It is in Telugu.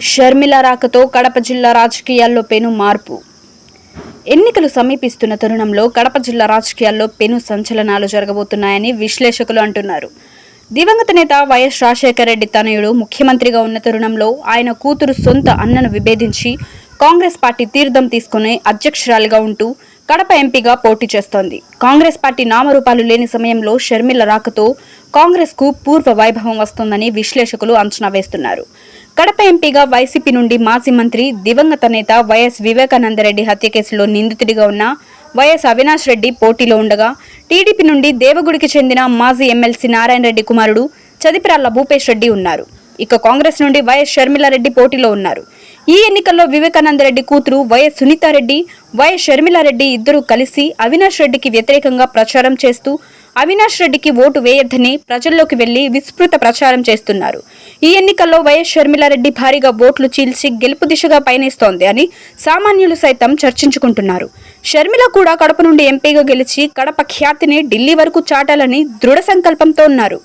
షర్మిల రాకతో కడప జిల్లా రాజకీయాల్లో పెను మార్పు. ఎన్నికలు సమీపిస్తున్న తరుణంలో కడప జిల్లా రాజకీయాల్లో పెను సంచలనాలు జరగబోతున్నాయని విశ్లేషకులు అంటున్నారు. దివంగత నేత వైఎస్ రాజశేఖర రెడ్డి తనయుడు ముఖ్యమంత్రిగా ఉన్న తరుణంలో ఆయన కూతురు సొంత అన్నను విభేదించి కాంగ్రెస్ పార్టీ తీర్థం తీసుకుని అధ్యక్షురాలిగా ఉంటూ కడప ఎంపీగా పోటీ చేస్తోంది. కాంగ్రెస్ పార్టీ నామరూపాలు లేని సమయంలో షర్మిల రాకతో కాంగ్రెస్కు పూర్వ వైభవం వస్తుందని విశ్లేషకులు అంచనా వేస్తున్నారు. కడప ఎంపీగా వైసీపీ నుండి మాజీ మంత్రి దివంగత నేత వైఎస్ వివేకానందరెడ్డి హత్య కేసులో నిందితుడిగా ఉన్న వైఎస్ అవినాష్ రెడ్డి పోటీలో ఉండగా టీడీపీ నుండి దేవగుడికి చెందిన మాజీ ఎమ్మెల్సీ నారాయణ రెడ్డి కుమారుడు చదిపిరాళ్ళ భూపేష్ రెడ్డి ఉన్నారు. ఇక కాంగ్రెస్ నుండి వైఎస్ షర్మిలారెడ్డి పోటీలో ఉన్నారు. ఈ ఎన్నికల్లో వివేకానందరెడ్డి కూతురు వైఎస్ సునీతారెడ్డి వైఎస్ షర్మిలారెడ్డి ఇద్దరూ కలిసి అవినాష్ రెడ్డికి వ్యతిరేకంగా ప్రచారం చేస్తూ అవినాష్ రెడ్డికి ఓటు వేయొద్దని ప్రజల్లోకి వెళ్ళి విస్తృత ప్రచారం చేస్తున్నారు. ఈ ఎన్నికల్లో వైఎస్ షర్మిలారెడ్డి భారీగా ఓట్లు చీల్చి గెలుపు దిశగా పయనిస్తోంది అని సామాన్యులు సైతం చర్చించుకుంటున్నారు. షర్మిల కూడా కడప నుండి ఎంపీగా గెలిచి కడప ఖ్యాతిని ఢిల్లీ వరకు చాటాలని దృఢ సంకల్పంతో ఉన్నారు.